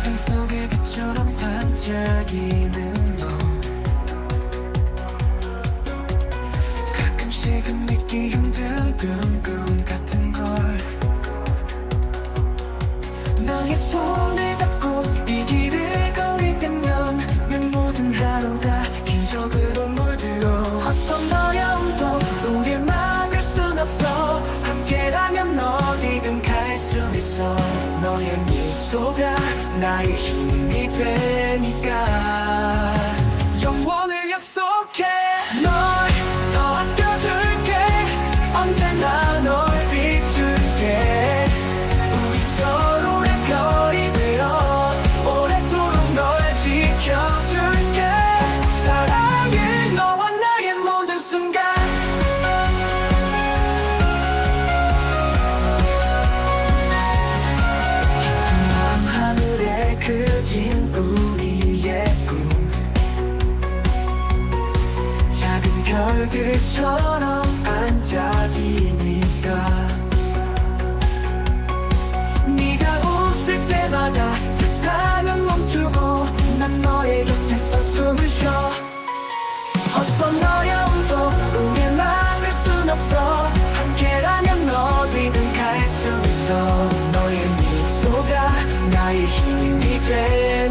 세상 속의 빛처럼 반짝이는 너. 가끔씩은 믿기 힘든 꿈꿈 같은 걸. 너의 손을 잡고 이 길을 걸을 때면 내 모든 하루가 기적으로 물들어. 어떤 어려움도 우릴 막을 순 없어. 함께라면 어디든 갈 수 있어. 너의 미 소가 나의 힘이 되니까 별들처럼 반짝이니까 네가 웃을 때마다 세상은 멈추고 난 너의 곁에서 숨을 쉬어. 어떤 어려움도 우릴 막을 순 없어. 함께라면 어디든 갈 수 있어. 너의 미소가 나의 힘이 되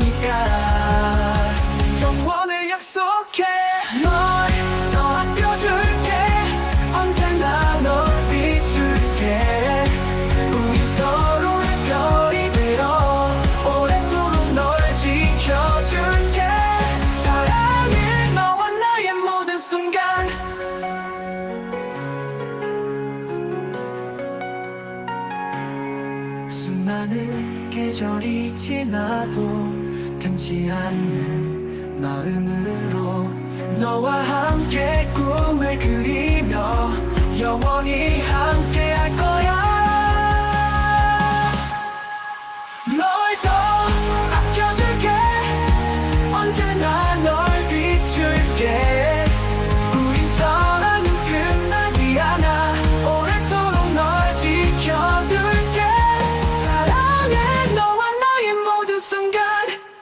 수많은 계절이 지나도 변치 않는 마음으로 너와 함께 꿈